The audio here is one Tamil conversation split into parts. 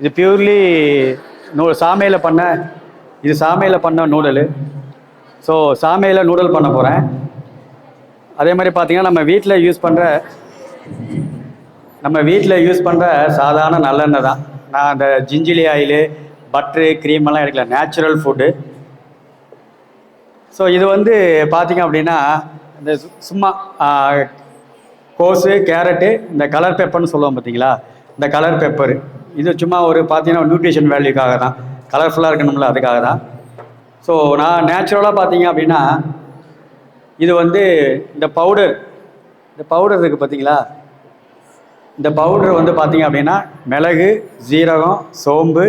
இது பியூர்லி நூ சாமையில் பண்ண இது சாமையில் பண்ண நூடலு. ஸோ சாமையில் நூடல் பண்ண போகிறேன் அதே மாதிரி பார்த்திங்கன்னா நம்ம வீட்டில் யூஸ் பண்ணுற நம்ம வீட்டில் யூஸ் பண்ணுற சாதாரண நல்லெண்ணெய் தான். நான் அந்த ஜிஞ்சிலி ஆயிலு பட்ரு க்ரீமெல்லாம் எடுக்கல. நேச்சுரல் ஃபுட்டு ஸோ இது வந்து பார்த்தீங்க அப்படின்னா இந்த சு- சும்மா கோஸு கேரட்டு இந்த கலர் பெப்பர்னு சொல்லுவோம் பார்த்தீங்களா இந்த கலர் பெப்பர் இது சும்மா ஒரு பார்த்தீங்கன்னா நியூட்ரிஷன் வேல்யூக்காக தான் கலர்ஃபுல்லாக இருக்கணும்ல அதுக்காக தான் ஸோ நான் நேச்சுரலாக பார்த்தீங்க அப்படின்னா இது வந்து இந்த பவுடர் இந்த பவுடர் இருக்குது பார்த்தீங்களா இந்த பவுடர் வந்து பார்த்தீங்க அப்படின்னா மிளகு ஜீரகம் சோம்பு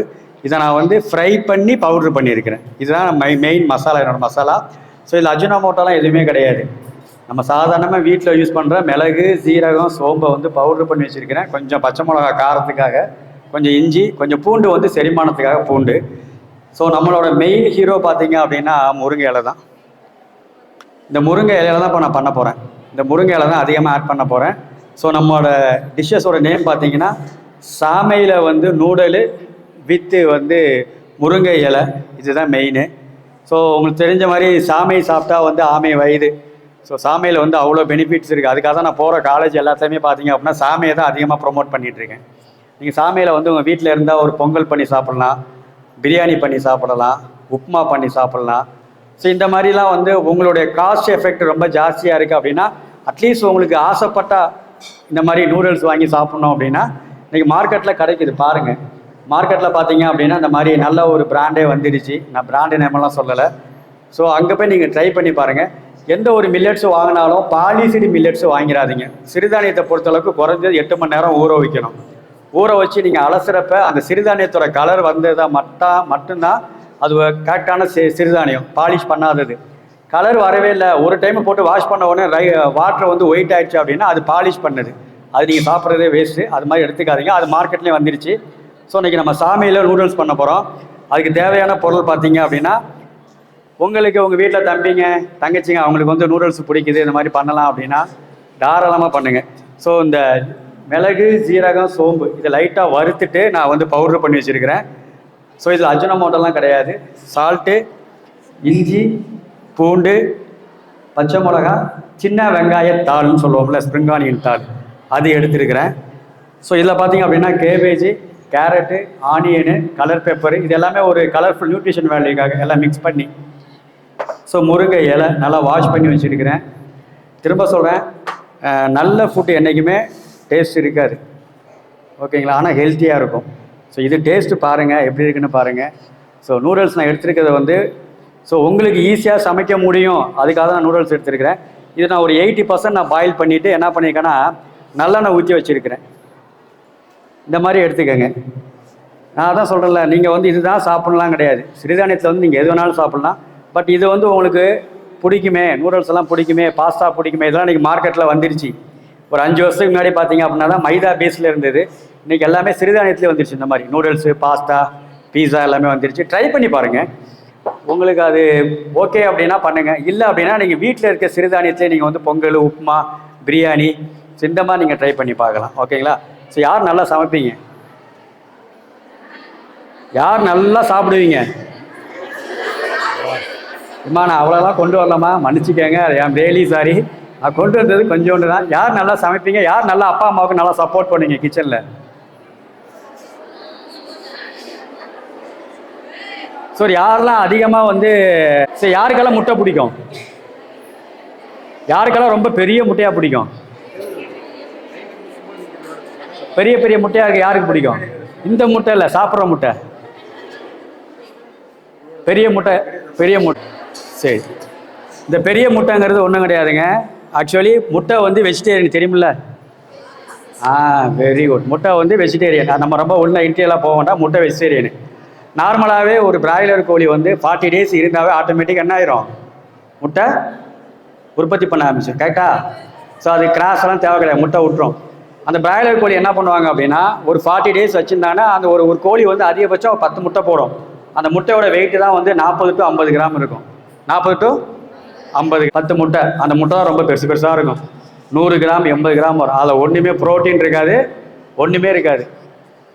இதை நான் வந்து ஃப்ரை பண்ணி பவுட்ரு பண்ணியிருக்கிறேன். இதுதான் மை மெயின் மசாலா என்னோடய மசாலா ஸோ இதில் அஜினோமோட்டோலாம் எதுவுமே கிடையாது. நம்ம சாதாரணமாக வீட்டில் யூஸ் பண்ணுற மிளகு ஜீரகம் சோம்பை வந்து பவுட்ரு பண்ணி வச்சுருக்கிறேன். கொஞ்சம் பச்சை மிளகா காரத்துக்காக. கொஞ்சம் இஞ்சி கொஞ்சம் பூண்டு வந்து செரிமானத்துக்காக பூண்டு. ஸோ நம்மளோட மெயின் ஹீரோ பார்த்தீங்க அப்படின்னா முருங்கை இலை தான். இந்த முருங்கை இலையில தான் இப்போ நான் பண்ண போகிறேன் இந்த முருங்கை இலை தான் அதிகமாக ஆட் பண்ண போகிறேன் ஸோ நம்மளோட டிஷ்ஷஸோட நேம் பார்த்தீங்கன்னா சாமையில் வந்து நூடல் வித்து வந்து முருங்கை இலை. இதுதான் மெயின் ஸோ உங்களுக்கு தெரிஞ்ச மாதிரி சாமை சாப்பிட்டா வந்து ஆமை வயது ஸோ சாமையில் வந்து அவ்வளோ பெனிஃபிட்ஸ் இருக்குது அதுக்காக தான் நான் போகிற காலேஜ் எல்லாத்தையுமே பார்த்தீங்க அப்படின்னா சாமையை தான் அதிகமாக ப்ரொமோட் பண்ணிகிட்ருக்கேன் நீங்கள் சாமியில் வந்து உங்கள் வீட்டில் இருந்தால் ஒரு பொங்கல் பண்ணி சாப்பிட்லாம் பிரியாணி பண்ணி சாப்பிடலாம் உப்புமா பண்ணி சாப்பிட்லாம். ஸோ இந்த மாதிரிலாம் வந்து உங்களுடைய காஸ்ட் எஃபெக்ட் ரொம்ப ஜாஸ்தியாக இருக்குது அப்படின்னா அட்லீஸ்ட் உங்களுக்கு ஆசைப்பட்டா இந்த மாதிரி நூடுல்ஸ் வாங்கி சாப்பிட்ணும் அப்படின்னா இன்றைக்கி மார்க்கெட்டில் கிடைக்குது. பாருங்கள் மார்க்கெட்டில் பார்த்தீங்க அப்படின்னா இந்த மாதிரி நல்ல ஒரு பிராண்டே வந்துடுச்சு. நான் பிராண்டு நேமெல்லாம் சொல்லலை. ஸோ அங்கே போய் நீங்கள் ட்ரை பண்ணி பாருங்கள் எந்த ஒரு மில்லட்ஸும் வாங்கினாலும் பாலிசிடி மில்லட்ஸும் வாங்கிடாதீங்க சிறுதானியத்தை பொறுத்தளவுக்கு குறைஞ்சது எட்டு மணி நேரம் ஊற வைக்கணும். ஊற வச்சு நீங்கள் அலசுறப்ப அந்த சிறுதானியத்தோட கலர் வந்ததா மட்டா மட்டும்தான் அது கரெக்டான சி சிறுதானியம் பாலிஷ் பண்ணாதது. கலர் வரவே இல்லை. ஒரு டைம் போட்டு வாஷ் பண்ண உடனே ரை வாட்டர் வந்து ஒயிட் ஆயிடுச்சு அப்படின்னா அது பாலிஷ் பண்ணுது. அது நீங்கள் சாப்பிட்றதே வேஸ்ட்டு அது மாதிரி எடுத்துக்காதீங்க. அது மார்க்கெட்லேயும் வந்துருச்சு. ஸோ இன்றைக்கி நம்ம சாமியில் நூடுல்ஸ் பண்ண போகிறோம் அதுக்கு தேவையான பொருள் பார்த்தீங்க அப்படின்னா உங்களுக்கு உங்கள் வீட்டில் தம்பிங்க தங்கச்சிங்க அவங்களுக்கு வந்து நூடுல்ஸ் பிடிக்குது இந்த மாதிரி பண்ணலாம் அப்படின்னா தாராளமாக பண்ணுங்கள் ஸோ இந்த மிளகு ஜீரகம் சோம்பு இதை லைட்டாக வறுத்துட்டு நான் வந்து பவுடர் பண்ணி வச்சுருக்கிறேன். ஸோ இதில் அஜினமோட்டோலாம் கிடையாது. சால்ட்டு இஞ்சி பூண்டு பச்சை மிளகா சின்ன வெங்காய தாள்னு சொல்லுவோம்ல ஸ்ப்ரிங் ஆனியன் தாள். அது எடுத்துருக்கிறேன். ஸோ இதில் பார்த்தீங்க அப்படின்னா cabbage carrot onion colour pepper இது எல்லாமே ஒரு கலர்ஃபுல் நியூட்ரிஷன் வேல்யூக்காக எல்லாம் மிக்ஸ் பண்ணி. ஸோ முருங்கை இலை நல்லா வாஷ் பண்ணி வச்சுருக்கிறேன். திரும்ப சொல்கிறேன் நல்ல ஃபுட்டு என்றைக்குமே டேஸ்ட் இருக்காது. ஓகேங்களா ஆனால் ஹெல்த்தியாக இருக்கும். ஸோ இது டேஸ்ட்டு பாருங்கள் எப்படி இருக்குன்னு பாருங்கள் ஸோ நூடுல்ஸ் நான் எடுத்துருக்கிறத வந்து ஸோ உங்களுக்கு ஈஸியாக சமைக்க முடியும். அதுக்காக தான் நான் நூடுல்ஸ் எடுத்திருக்கிறேன். இது நான் ஒரு எயிட்டி பர்சன்ட் நான் பாயில் பண்ணிவிட்டு என்ன பண்ணியிருக்கேன்னா நல்லெண்ணெய் ஊற்றி வச்சுருக்கிறேன். இந்த மாதிரி எடுத்துக்கோங்க. நான் அதான் சொல்கிறேன்ல நீங்கள் வந்து இதுதான் சாப்பிட்லாம் கிடையாது. சிறுதானியத்தில் வந்து நீங்கள் எது வேணாலும் சாப்பிட்லாம். பட் இது வந்து உங்களுக்கு பிடிக்குமே. நூடுல்ஸ் எல்லாம் பிடிக்குமே. பாஸ்தா பிடிக்குமே. இதெல்லாம் இன்றைக்கி மார்க்கெட்டில் வந்துருச்சு. ஒரு அஞ்சு வருஷத்துக்கு முன்னாடி பார்த்தீங்க அப்படின்னா தான் மைதா பேஸில் இருந்தது. இன்றைக்கி எல்லாமே சிறுதானியத்துலேயே வந்துருச்சு இந்த மாதிரி. நூடுல்ஸு பாஸ்தா பீஸா எல்லாமே வந்துருச்சு. ட்ரை பண்ணி பாருங்கள் உங்களுக்கு அது ஓகே அப்படின்னா பண்ணுங்கள் இல்லை அப்படின்னா நீங்கள் வீட்டில் இருக்க சிறுதானியத்திலே நீங்கள் வந்து பொங்கல் உப்புமா பிரியாணி சிந்தமாக நீங்கள் ட்ரை பண்ணி பார்க்கலாம். ஓகேங்களா ஸோ யார் நல்லா சமைப்பீங்க? யார் நல்லா சாப்பிடுவீங்க? அம்மா நான் அவ்வளோலாம் கொண்டு வரலாமா மன்னிச்சிக்கோங்க. ஐம் ரியலி சாரி கொண்டு வந்தது கொஞ்சோண்டு தான். யார் நல்லா சமைப்பீங்க? யார் நல்லா அப்பா அம்மாவுக்கு நல்லா சப்போர்ட் பண்ணுவீங்க கிச்சனில் ஸோ யாரெல்லாம் அதிகமாக வந்து சரி யாருக்கெல்லாம் முட்டை பிடிக்கும்? யாருக்கெல்லாம் ரொம்ப பெரிய முட்டையாக பிடிக்கும்? பெரிய பெரிய முட்டையாக இருக்குது யாருக்கு பிடிக்கும்? இந்த முட்டை இல்லை சாப்பிட்ற முட்டை. பெரிய முட்டை பெரிய முட்டை. சரி. இந்த பெரிய முட்டைங்கிறது ஒன்றும் கிடையாதுங்க. ஆக்சுவலி முட்டை வந்து வெஜிடேரியன் தெரியுமில்ல? ஆ வெரி குட் முட்டை வந்து வெஜிடேரியன் நம்ம ரொம்ப உள்ள இன்டீரியலாக போக வேண்டாம். முட்டை வெஜிடேரியன் நார்மலாகவே ஒரு பிராய்லர் கோழி வந்து ஃபார்ட்டி டேஸ் இருந்தாவே ஆட்டோமேட்டிக் என்ன ஆயிரும்? முட்டை உற்பத்தி பண்ண ஆரம்பிச்சிடும் கரெக்டா ஸோ அது கிராஸ்லாம் தேவை கிடையாது. முட்டை விட்டுரும் அந்த பிராய்லர் கோழி என்ன பண்ணுவாங்க அப்படின்னா ஒரு ஃபார்ட்டி டேஸ் வச்சுருந்தாங்கன்னா அந்த ஒரு ஒரு கோழி வந்து அதிகபட்சம் பத்து முட்டை போடும். அந்த முட்டையோட வெயிட்டு தான் வந்து நாற்பது டு ஐம்பது கிராம் இருக்கும். நாற்பது டு ஐம்பது பத்து முட்டை. அந்த முட்டை தான் ரொம்ப பெருசு பெருசாக இருக்கும். நூறு கிராம் எண்பது கிராம் வரும். அதில் ஒன்றுமே ப்ரோட்டீன் இருக்காது ஒன்றுமே இருக்காது.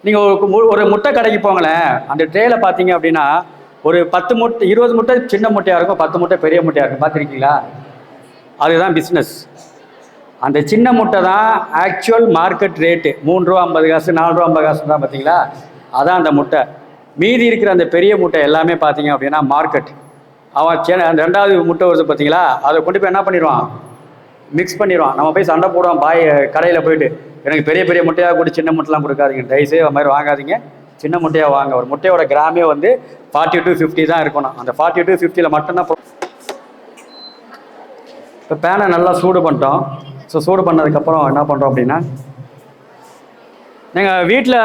நீங்கள் ஒரு மு- ஒரு முட்டை கடைக்கு போங்களேன். அந்த ட்ரேயில் பார்த்தீங்க அப்படின்னா ஒரு பத்து முட்டை இருபது முட்டை சின்ன முட்டையாக இருக்கும் பத்து முட்டை பெரிய முட்டையாக இருக்கும். பார்த்துருக்கீங்களா அதுதான் பிஸ்னஸ் அந்த சின்ன முட்டை தான் ஆக்சுவல் மார்க்கெட் ரேட்டு மூணு ரூபா ஐம்பது காசு நாலு ரூபா ஐம்பது காசு தான் பார்த்தீங்களா அதான் அந்த முட்டை. மீதி இருக்கிற அந்த பெரிய முட்டை எல்லாமே பார்த்தீங்க அப்படின்னா மார்க்கெட் அவன் சே- அந்த ரெண்டாவது முட்டை வருது பார்த்தீங்களா அதை கொண்டு போய் என்ன பண்ணிடுவான்? மிக்ஸ் பண்ணிடுவான். நம்ம போய் சண்டை போடுவான். பாய் கடையில் போயிட்டு எனக்கு பெரிய பெரிய முட்டையாக கூட சின்ன முட்டைலாம் கொடுக்காதீங்க. தயவுசெய்து அது மாதிரி வாங்காதீங்க. சின்ன முட்டையாக வாங்க. ஒரு முட்டையோட கிராமே வந்து ஃபார்ட்டி டு ஃபிஃப்டி தான் இருக்கணும். அந்த ஃபார்ட்டி டு ஃபிஃப்டியில் மட்டும்தான் இப்போ பேனை நல்லா சூடு பண்ணிட்டோம். ஸோ சூடு பண்ணதுக்கப்புறம் என்ன பண்ணுறோம் அப்படின்னா நீங்கள் வீட்டில்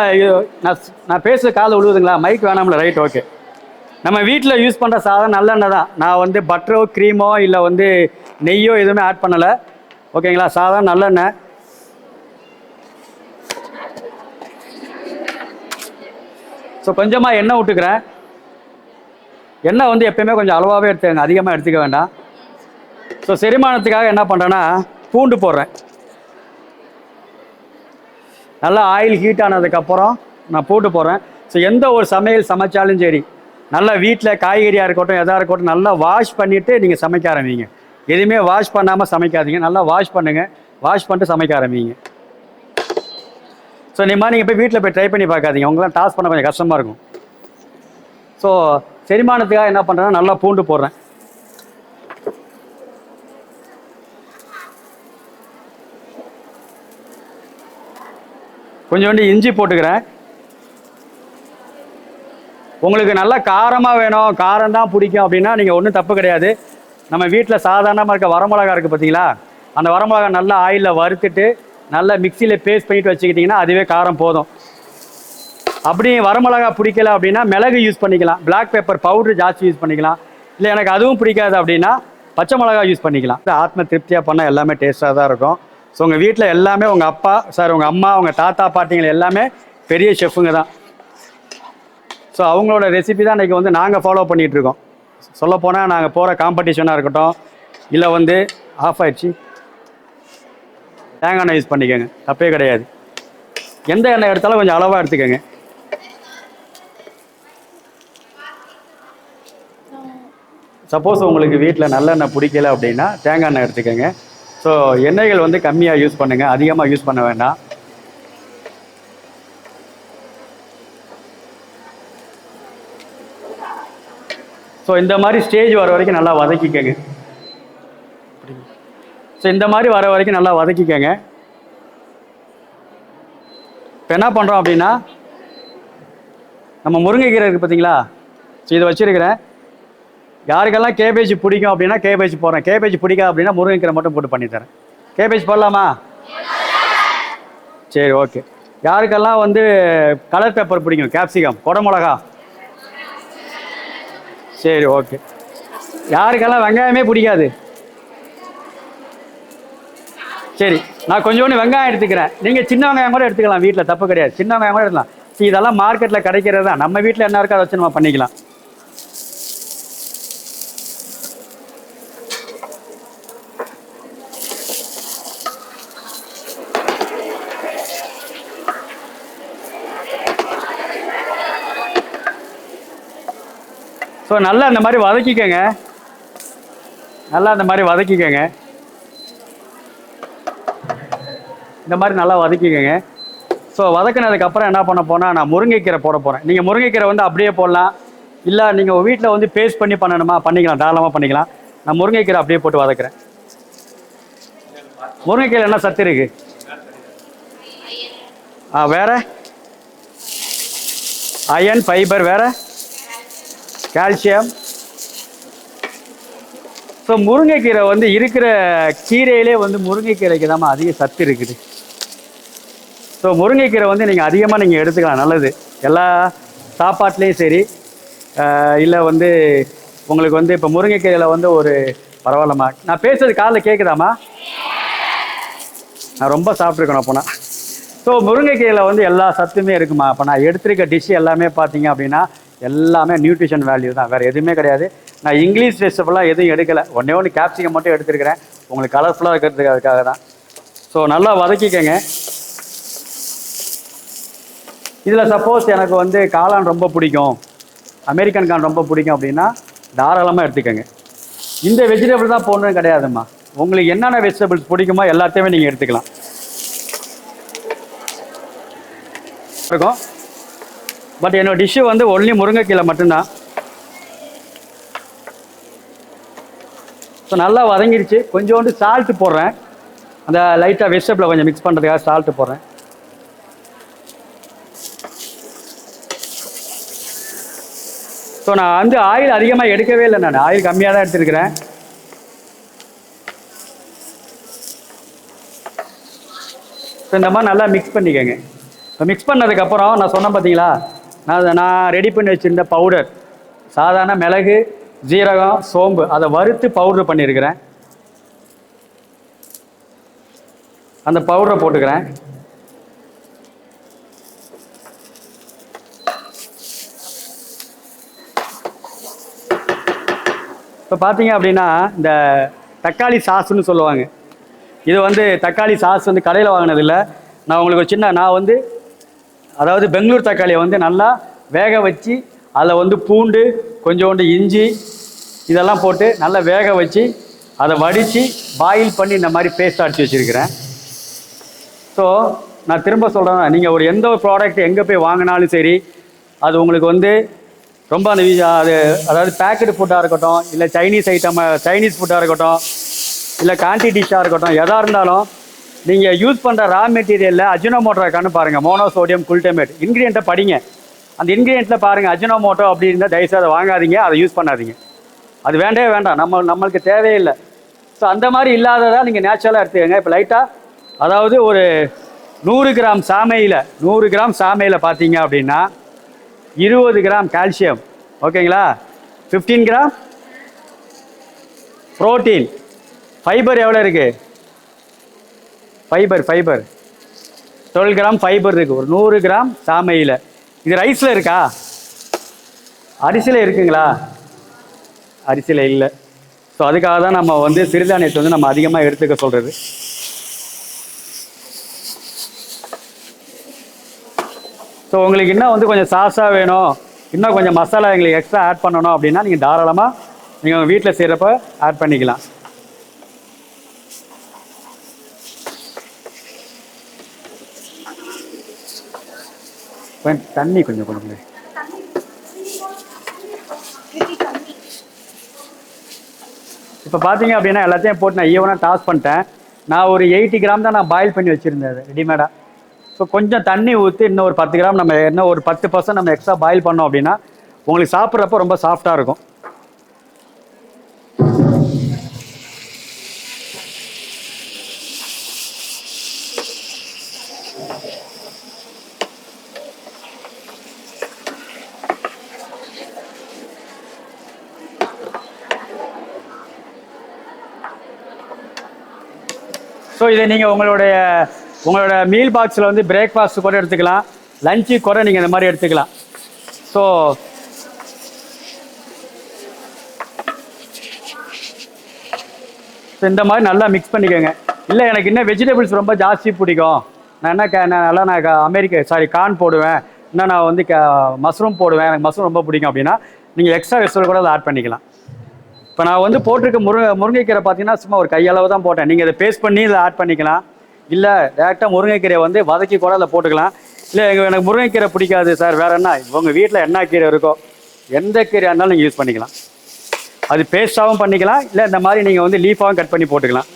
நான் நான் பேசுகிற காலை விழுவுதுங்களா? மைக் வேணாம்ல. ரைட் ஓகே நம்ம வீட்டில் யூஸ் பண்ணுற சாதம் நல்லெண்ணெய் தான் நான் வந்து பட்டரோ க்ரீமோ இல்லை வந்து நெய்யோ எதுவுமே ஆட் பண்ணலை. ஓகேங்களா சாதம் நல்லெண்ணெய். ஸோ கொஞ்சமாக எண்ணெய் விட்டுக்கிறேன் எண்ணெய் வந்து எப்பயுமே கொஞ்சம் அளவாகவே எடுத்துக்கங்க. அதிகமாக எடுத்துக்க வேண்டாம். ஸோ செரிமானத்துக்காக என்ன பண்ணுறேன்னா பூண்டு போடுறேன். நல்லா ஆயில் ஹீட் ஆனதுக்கப்புறம் நான் பூண்டு போடுறேன். ஸோ எந்த ஒரு சமையல் சமைச்சாலும் சரி நல்லா வீட்டில் காய்கறியாக இருக்கட்டும் எதாக இருக்கட்டும் நல்லா வாஷ் பண்ணிவிட்டு நீங்கள் சமைக்க ஆரம்பிங்க. எதுவுமே வாஷ் பண்ணாமல் சமைக்காதீங்க. நல்லா வாஷ் பண்ணுங்கள் வாஷ் பண்ணிட்டு சமைக்க ஆரம்பிங்க. ஸோ இந்த மாதிரி நீங்கள் போய் வீட்டில் போய் ட்ரை பண்ணி பார்க்காதீங்க. உங்களாம் டாஸ் பண்ண கொஞ்சம் கஷ்டமாக இருக்கும். ஸோ செரிமானத்துக்காக என்ன பண்ணுறேன்னா நல்லா பூண்டு போடுறேன். கொஞ்சோண்டு இஞ்சி போட்டுக்கிறேன். உங்களுக்கு நல்லா காரமாக வேணும். காரம் தான் பிடிக்கும் அப்படின்னா நீங்கள் ஒன்றும் தப்பு கிடையாது. நம்ம வீட்டில் சாதாரணமாக இருக்க வரமிளகா இருக்குது பார்த்தீங்களா அந்த வரமிளகா நல்லா ஆயிலில் வறுத்துட்டு நல்லா மிக்சியில் பேஸ்ட் பண்ணிட்டு வச்சுக்கிட்டிங்கன்னா அதுவே காரம் போதும். அப்படி வரமிளகா பிடிக்கல அப்படின்னா மிளகு யூஸ் பண்ணிக்கலாம். பிளாக் பேப்பர் பவுடர் ஜாஸ்தி யூஸ் பண்ணிக்கலாம். இல்லை எனக்கு அதுவும் பிடிக்காது அப்படின்னா பச்சை மிளகா யூஸ் பண்ணிக்கலாம். ஆத்ம திருப்தியாக பண்ணால் எல்லாமே டேஸ்ட்டாக தான் இருக்கும். ஸோ உங்கள் வீட்டில் எல்லாமே உங்கள் அப்பா சார் உங்கள் அம்மா உங்கள் தாத்தா பாட்டிங்கள் எல்லாமே பெரிய ஷெஃப்புங்க தான். ஸோ அவங்களோட ரெசிபி தான் இன்றைக்கி வந்து நாங்கள் ஃபாலோ பண்ணிகிட்ருக்கோம் சொல்லப்போனால் நாங்கள் போகிற காம்படிஷனாக இருக்கட்டும் இல்லை வந்து ஆஃப் ஆயிடுச்சு. தேங்காய் எண்ணெய் யூஸ் பண்ணிக்கோங்க. தப்பே கிடையாது. எந்த எண்ணெய் எடுத்தாலும் கொஞ்சம் அளவாக எடுத்துக்கோங்க. சப்போஸ் உங்களுக்கு வீட்டில் நல்லெண்ணெய் பிடிக்கல அப்படின்னா தேங்காய் எண்ணெய் எடுத்துக்கோங்க. ஸோ எண்ணெய்கள் வந்து கம்மியாக யூஸ் பண்ணுங்கள் அதிகமாக யூஸ் பண்ண வேண்டாம். ஸோ இந்த மாதிரி ஸ்டேஜ் வர வரைக்கும் நல்லா வதக்கிக்கங்க. ஸோ இந்த மாதிரி வர வரைக்கும் நல்லா வதக்கிக்கங்க. இப்போ என்ன பண்ணுறோம் அப்படின்னா நம்ம முருங்கைக்கீரை இருக்குது பார்த்தீங்களா? ஸோ இதை வச்சுருக்கிறேன். யாருக்கெல்லாம் கேபேஜ் பிடிக்கும் அப்படின்னா கேபேஜ் போடுறேன். கேபேஜ் பிடிக்காது அப்படின்னா முருங்கைக்கீரை மட்டும் போட்டு பண்ணித்தரேன் கேபேஜ் போடலாமா? சரி ஓகே யாருக்கெல்லாம் வந்து கலர் பேப்பர் பிடிக்கும்? கேப்சிகம் குடமிளகா. சரி ஓகே யாருக்கெல்லாம் வெங்காயமே பிடிக்காது? சரி நான் கொஞ்சோண்டு வெங்காயம் எடுத்துக்கிறேன். நீங்கள் சின்ன வெங்காயம் கூட எடுத்துக்கலாம் வீட்டில் தப்பு கிடையாது. சின்ன வெங்காயம் கூட எடுக்கலாம் இதெல்லாம் மார்க்கெட்டில் கிடைக்கிறது? தான் நம்ம வீட்டில் என்ன இருக்கோ அதை வச்சு நம்ம பண்ணிக்கலாம். ஸோ நல்லா இந்த மாதிரி வதக்கிக்கங்க. நல்லா இந்த மாதிரி வதக்கிக்கங்க. இந்த மாதிரி நல்லா வதக்கிக்கங்க. ஸோ வதக்குனதுக்கப்புறம் என்ன பண்ண போனால் நான் முருங்கைக்கீரை போட போகிறேன் நீங்கள் முருங்கைக்கீரை வந்து அப்படியே போடலாம். இல்லை நீங்கள் வீட்டில் வந்து பேஸ்ட் பண்ணி பண்ணணுமா? பண்ணிக்கலாம். தாராளமாக பண்ணிக்கலாம். நான் முருங்கைக்கீரை அப்படியே போட்டு வதக்குறேன். முருங்கைக்கீரை என்ன சத்து இருக்கு? ஆ வேற? அயன் ஃபைபர் வேறு? கால்சியம். ஸோ முருங்கைக்கீரை வந்து இருக்கிற கீரையிலே வந்து முருங்கைக்கீரைக்கு தான் அதிக சத்து இருக்குது. ஸோ முருங்கைக்கீரை வந்து நீங்கள் அதிகமாக நீங்கள் எடுத்துக்கலாம் நல்லது. எல்லா சாப்பாட்லேயும் சரி. இல்லை வந்து உங்களுக்கு வந்து இப்போ முருங்கைக்கீரையில் வந்து ஒரு பரவாயில்லம்மா. நான் பேசுறது காலைல கேட்குதாம்மா நான் ரொம்ப சாப்பிட்ருக்கணும் அப்போனா. ஸோ முருங்கைக்கீரையில் வந்து எல்லா சத்துமே இருக்குமா? அப்போ நான் எடுத்திருக்க டிஷ் எல்லாமே பார்த்தீங்க அப்படின்னா எல்லாமே நியூட்ரிஷன் வேல்யூ தான். வேறு எதுவுமே கிடையாது. நான் இங்கிலீஷ் ரெசிபெல்லாம் எதுவும் எடுக்கலை. ஒன்றே ஒன்று கேப்சிகம் மட்டும் எடுத்துருக்கிறேன். உங்களுக்கு கலர்ஃபுல்லாக இருக்கிறதுக்கு அதுக்காக தான். ஸோ நல்லா வதக்கிக்கங்க. இதில் சப்போஸ் எனக்கு வந்து காளான் ரொம்ப பிடிக்கும். அமெரிக்கன் கான் ரொம்ப பிடிக்கும் அப்படின்னா தாராளமாக எடுத்துக்கோங்க. இந்த வெஜிடபிள் தான் போடணும் கிடையாதும்மா. உங்களுக்கு என்னென்ன வெஜிடபிள்ஸ் பிடிக்குமோ எல்லாத்தையுமே நீங்கள் எடுத்துக்கலாம். இருக்கும். பட் என்னோட டிஷ்ஷு வந்து ஒன்லி முருங்கைக்கீரை மட்டும்தான். ஸோ நல்லா வதங்கிடுச்சு கொஞ்சோண்டு சால்ட்டு போடுறேன். அந்த லைட்டாக வெஜிடபிளை கொஞ்சம் மிக்ஸ் பண்ணுறதுக்காக சால்ட்டு போடுறேன். ஸோ நான் வந்து ஆயில் அதிகமாக எடுக்கவே இல்லை நான். ஆயில் கம்மியாக தான் எடுத்துருக்கிறேன். ஸோ இந்த மாதிரி நல்லா மிக்ஸ் பண்ணிக்கோங்க. இப்போ மிக்ஸ் பண்ணதுக்கப்புறம் நான் சொன்னேன் பார்த்தீங்களா நான் நான் ரெடி பண்ணி வச்சுருந்த பவுடர் சாதாரண மிளகு ஜீரகம் சோம்பு அதை வறுத்து பவுடர் பண்ணியிருக்கிறேன் அந்த பவுடரை போட்டுக்கிறேன். இப்போ பார்த்தீங்க அப்படின்னா இந்த தக்காளி சாஸ்னு சொல்லுவாங்க. இது வந்து தக்காளி சாஸ் வந்து கடையில் வாங்கினதில்லை. நான் உங்களுக்கு சின்ன நான் வந்து அதாவது பெங்களூர் தக்காளியை வந்து நல்லா வேக வச்சு அதில் வந்து பூண்டு கொஞ்சோண்டு இஞ்சி இதெல்லாம் போட்டு நல்லா வேக வச்சு அதை வடித்து பாயில் பண்ணி இந்த மாதிரி பேஸ்ட் அடிச்சு வச்சுருக்கிறேன். ஸோ நான் திரும்ப சொல்கிறேன் நீங்கள் ஒரு எந்த ஒரு ப்ராடக்ட் எங்கே போய் வாங்கினாலும் சரி அது உங்களுக்கு வந்து ரொம்ப அந்த அது அதாவது பேக்கெட் ஃபுட்டாக இருக்கட்டும் இல்லை சைனீஸ் ஐட்டமாக சைனீஸ் ஃபுட்டாக இருக்கட்டும் இல்லை கான்டி டிஷ்ஷாக இருக்கட்டும் எதாக இருந்தாலும் நீங்கள் யூஸ் பண்ணுற ரா மெட்டீரியலில் அஜினோமோட்டோ இருக்கான்னு பாருங்கள் மோனோசோடியம் குல்டமேட் இன்க்ரீடியண்ட்டை படிங்க. அந்த இன்க்ரீடியண்ட்டில் பாருங்கள் அஜினோமோட்டோ அப்படி இருந்தால் தயவுசெய்து அதை வாங்காதீங்க அதை யூஸ் பண்ணாதீங்க. அது வேண்டவே வேண்டாம். நம்ம நம்மளுக்கு தேவையில்லை. ஸோ அந்த மாதிரி இல்லாததாக நீங்கள் நேச்சுரலாக எடுத்துக்கங்க. இப்போ லைட்டாக அதாவது ஒரு நூறு கிராம் சாமையில் நூறு கிராம் சாமையில் பார்த்தீங்க அப்படின்னா இருபது கிராம் கால்சியம் ஓகேங்களா? 15 கிராம் புரோட்டீன் ஃபைபர் எவ்வளோ இருக்குது fibre fibre twelve gram fibre இருக்குது ஒரு நூறு கிராம் சாமையில். இது ரைஸில் இருக்கா? அரிசியில் இருக்குங்களா? அரிசியில் இல்லை. ஸோ அதுக்காக தான் நம்ம வந்து சிறுதானியத்தை வந்து நம்ம அதிகமாக எடுத்துக்க சொல்கிறது ஸோ உங்களுக்கு இன்னும் வந்து கொஞ்சம் சாஸாக வேணும். இன்னும் கொஞ்சம் மசாலா எங்களுக்கு எக்ஸ்ட்ரா ஆட் பண்ணணும் அப்படின்னா நீங்கள் தாராளமாக நீங்கள் வீட்டில் செய்கிறப்ப ஆட் பண்ணிக்கலாம். தண்ணி கொஞ்சம் கொடுங்க. இப்போ பார்த்தீங்க அப்படின்னா எல்லாத்தையும் போட்டு நான் ஈவனாக டாஸ் பண்ணிட்டேன். நான் ஒரு எயிட்டி கிராம் தான் நான் பாயில் பண்ணி வச்சுருந்தேன் ரெடிமேடாக ஸோ கொஞ்சம் தண்ணி ஊற்றி இன்னும் ஒரு பத்து கிராம் நம்ம இன்னும் ஒரு பத்து பர்சன்ட் நம்ம எக்ஸ்ட்ரா பாயில் பண்ணோம் அப்படின்னா உங்களுக்கு சாப்பிட்றப்ப ரொம்ப சாஃப்டாக இருக்கும். இதை நீங்கள் உங்களுடைய உங்களோட மீல் பாக்ஸில் வந்து பிரேக்ஃபாஸ்ட் கூட எடுத்துக்கலாம். லஞ்சு கூட நீங்கள் இந்த மாதிரி எடுத்துக்கலாம். ஸோ ஸோ இந்த மாதிரி நல்லா மிக்ஸ் பண்ணிக்கோங்க. இல்லை எனக்கு இன்னும் வெஜிடபிள்ஸ் ரொம்ப ஜாஸ்தி பிடிக்கும். நான் என்ன கே நான் நல்லா நான் அமெரிக்க சாரி கார்ன் போடுவேன். இன்னும் நான் வந்து மஷ்ரூம் போடுவேன். எனக்கு மஷ்ரூம் ரொம்ப பிடிக்கும் அப்படின்னா நீங்கள் எக்ஸ்ட்ரா வெஜிடபிள் கூட அதை ஆட் பண்ணிக்கலாம். இப்போ நான் வந்து போட்டிருக்க முருங்கை முருங்கைக்கீரை பார்த்தீங்கன்னா சும்மா ஒரு கையளவு தான் போட்டேன். நீங்கள் இதை பேஸ்ட் பண்ணி இதில் ஆட் பண்ணிக்கலாம். இல்லை டேரெக்டாக முருங்கைக்கீரையை வந்து வதக்கி கூட அதில் போட்டுக்கலாம். இல்லை எங்கள் எனக்கு முருங்கைக்கீரை பிடிக்காது சார். வேற என்ன? உங்கள் வீட்டில் என்ன கீரை இருக்கோ எந்த கீரையாக இருந்தாலும் நீங்கள் யூஸ் பண்ணிக்கலாம். அது பேஸ்ட்டாகவும் பண்ணிக்கலாம். இல்லை இந்த மாதிரி நீங்கள் வந்து லீஃபாகவும் கட் பண்ணி போட்டுக்கலாம்.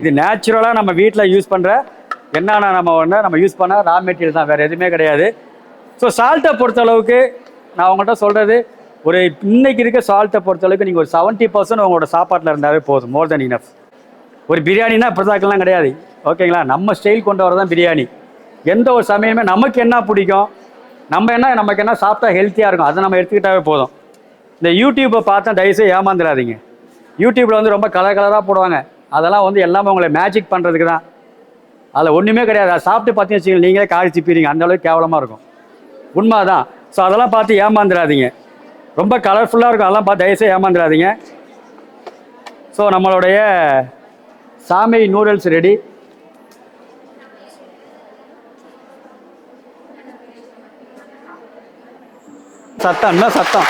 இது நேச்சுரலாக நம்ம வீட்டில் யூஸ் பண்ணுற என்னென்ன நம்ம ஒன்று நம்ம யூஸ் பண்ண ரா மெட்டீரியல் தான். வேறு எதுவுமே கிடையாது. ஸோ சால்ட்டை பொறுத்தளவுக்கு நான் உங்கள்கிட்ட சொல்கிறது ஒரு இன்னைக்கு இருக்க சால்ட்டை பொறுத்தளவுக்கு நீங்கள் ஒரு செவன்ட்டி பர்சன்ட் உங்களோட சாப்பாட்டில் இருந்தாவே போதும் மோர் தென் இனஃப் ஒரு பிரியாணினா பிரதாக்கெல்லாம் கிடையாது. ஓகேங்களா நம்ம ஸ்டைல் கொண்டு வரதான் பிரியாணி. எந்த ஒரு சமயமே நமக்கு என்ன பிடிக்கும்? நம்ம என்ன நமக்கு என்ன சாப்பிட்டா ஹெல்த்தியாக இருக்கும்? அதை நம்ம எடுத்துக்கிட்டாவே போதும். இந்த யூடியூப்பை பார்த்தா தயவுசெய்து ஏமாந்துடாதீங்க. யூடியூப்பில் வந்து ரொம்ப கலர் கலராக போடுவாங்க. அதெல்லாம் வந்து எல்லாமே உங்களை மேஜிக் பண்ணுறதுக்கு தான் அதில் ஒன்றுமே கிடையாது. அதை சாப்பிட்டு பார்த்தீங்கன்னு வச்சுக்கோங்க நீங்களே காரி சிப்பிடுங்க அந்த அளவுக்கு கேவலமாக இருக்கும். உண்மை தான் ஸோ அதெல்லாம் பார்த்து ஏமாந்துடாதீங்க. ரொம்ப கலர்ஃபுல்லாக இருக்கும். அதெல்லாம் பார்த்து தயவுசெய்து ஏமாந்துடாதீங்க. ஸோ நம்மளுடைய சாமி நூடுல்ஸ் ரெடி சத்தம் இன்னும் சத்தம்?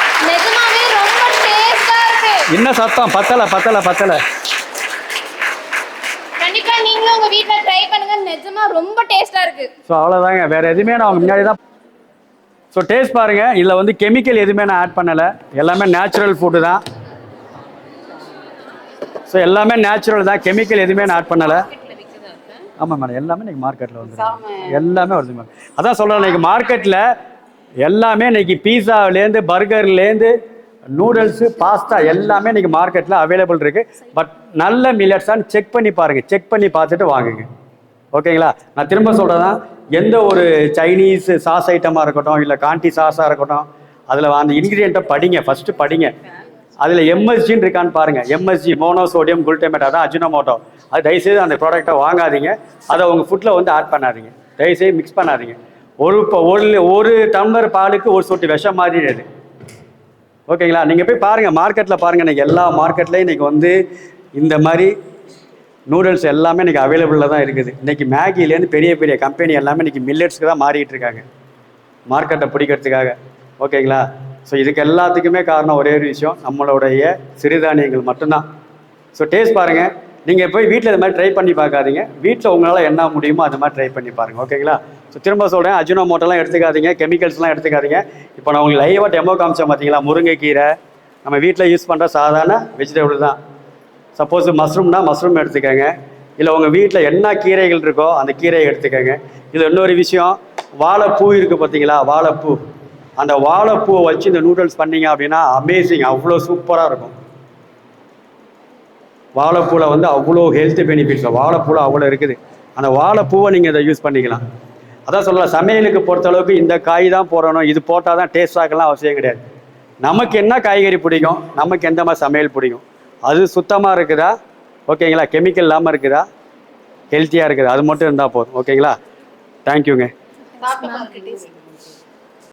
என்ன சத்தம்? பத்தல பத்தல பத்தல. கண்டிப்பா நீங்களும் உங்க வீட்ல ட்ரை பண்ணுங்க. நிஜமா ரொம்ப டேஸ்டா இருக்கு. சோ அவ்வளவுதாங்க. வேற எதுமே நான் முன்னாடி தான் ஸோ டேஸ்ட் பாருங்கள் இதில் வந்து கெமிக்கல் எதுவுமே நான் ஆட் பண்ணலை. எல்லாமே நேச்சுரல் ஃபுட்டு தான். ஸோ எல்லாமே நேச்சுரல் தான். கெமிக்கல் எதுவுமே நான் ஆட் பண்ணலை. ஆமாம் மேடம் எல்லாமே இன்னைக்கு மார்க்கெட்டில் வந்து எல்லாமே வருது மேடம் அதான் சொல்கிறேன் இன்னைக்கு மார்க்கெட்டில் எல்லாமே இன்னைக்கு பீஸாவிலேருந்து பர்கர்லேருந்து நூடுல்ஸு பாஸ்தா எல்லாமே இன்னைக்கு மார்க்கெட்டில் அவைலபிள் இருக்குது பட் நல்ல மில்லட்ஸான்னு செக் பண்ணி பாருங்கள் செக் பண்ணி பார்த்துட்டு வாங்குங்க. ஓகேங்களா நான் திரும்ப சொல்கிறதான் எந்த ஒரு சைனீஸ் சாஸ் ஐட்டமாக இருக்கட்டும் இல்லை காண்டி சாஸாக இருக்கட்டும் அதில் அந்த இன்க்ரீடியண்ட்டை படிங்க ஃபஸ்ட்டு படிங்க. அதில் எம்எஸ்ஜின்னு இருக்கான்னு பாருங்கள் எம்எஸ்ஜி மோனோசோடியம் குளுட்டமேட் அதான் அஜினோமோட்டோ அது தயவுசெய்து அந்த ப்ராடக்ட்டை வாங்காதீங்க. அதை உங்கள் ஃபுட்டில் வந்து ஆட் பண்ணாதீங்க. தயவுசெய்து மிக்ஸ் பண்ணாதீங்க. ஒரு இப்போ ஒரு ஒரு டம்ளர் பாலுக்கு ஒரு சொட்டு விஷம் மாதிரி அது ஓகேங்களா நீங்கள் போய் பாருங்கள் மார்க்கெட்டில் பாருங்கள் இன்றைக்கி எல்லா மார்க்கெட்லேயும் இன்றைக்கி வந்து இந்த மாதிரி நூடுல்ஸ் எல்லாமே இன்றைக்கி அவைலபிளில் தான் இருக்குது. இன்றைக்கி மேகிலேருந்து பெரிய பெரிய கம்பெனி எல்லாமே இன்றைக்கி மில்லட்ஸ்க்கு தான் மாறிட்டு இருக்காங்க. மார்க்கெட்டை பிடிக்கிறதுக்காக. ஓகேங்களா? ஸோ இதுக்கு எல்லாத்துக்குமே காரணம் ஒரே ஒரு விஷயம். நம்மளுடைய சிறுதானியங்கள் மட்டும்தான். ஸோ டேஸ்ட் பாருங்கள் நீங்கள் போய் வீட்டில் இது மாதிரி ட்ரை பண்ணி பார்க்காதீங்க. வீட்டில் உங்களால் என்ன முடியுமோ அது மாதிரி ட்ரை பண்ணி பாருங்கள் ஓகேங்களா? ஸோ திரும்ப சொல்கிறேன் அஜினோமோட்டோலாம் எடுத்துக்காதீங்க. கெமிக்கல்ஸ்லாம் எடுத்துக்காதீங்க. இப்போ நான் உங்களுக்கு லைவாக டெமோ காமிச்சேன் பார்த்தீங்களா முருங்கைக்கீரை. நம்ம வீட்டில் யூஸ் பண்ணுற சாதாரண வெஜிடபிள் தான். சப்போஸ் மஷ்ரூம்னா மஷ்ரூம் எடுத்துக்கோங்க. இல்லை உங்கள் வீட்டில் என்ன கீரைகள் இருக்கோ அந்த கீரையை எடுத்துக்கோங்க. இது இன்னொரு விஷயம் வாழைப்பூ இருக்குது பார்த்தீங்களா வாழைப்பூ. அந்த வாழைப்பூவை வச்சு இந்த நூடுல்ஸ் பண்ணீங்க அப்படின்னா அமேசிங் அவ்வளோ சூப்பராக இருக்கும். வாழைப்பூவில் வந்து அவ்வளோ ஹெல்த் பெனிஃபிட்ஸ் வாழைப்பூவில் அவ்வளோ இருக்குது. அந்த வாழைப்பூவை நீங்கள் இதை யூஸ் பண்ணிக்கலாம். அதான் சொல்லலாம் சமையலுக்கு பொறுத்தளவுக்கு இந்த காய் தான் போடணும். இது போட்டால் தான் டேஸ்ட் ஆகலாம் அவசியம் கிடையாது. நமக்கு என்ன காய்கறி பிடிக்கும்? நமக்கு எந்த மாதிரி சமையல் பிடிக்கும்? அது சுத்தமாக இருக்குதா? ஓகேங்களா? கெமிக்கல் இல்லாமல் இருக்குதா? ஹெல்த்தியாக இருக்குதா? அது மட்டும் இருந்தால் போதும். ஓகேங்களா? தேங்க்யூங்க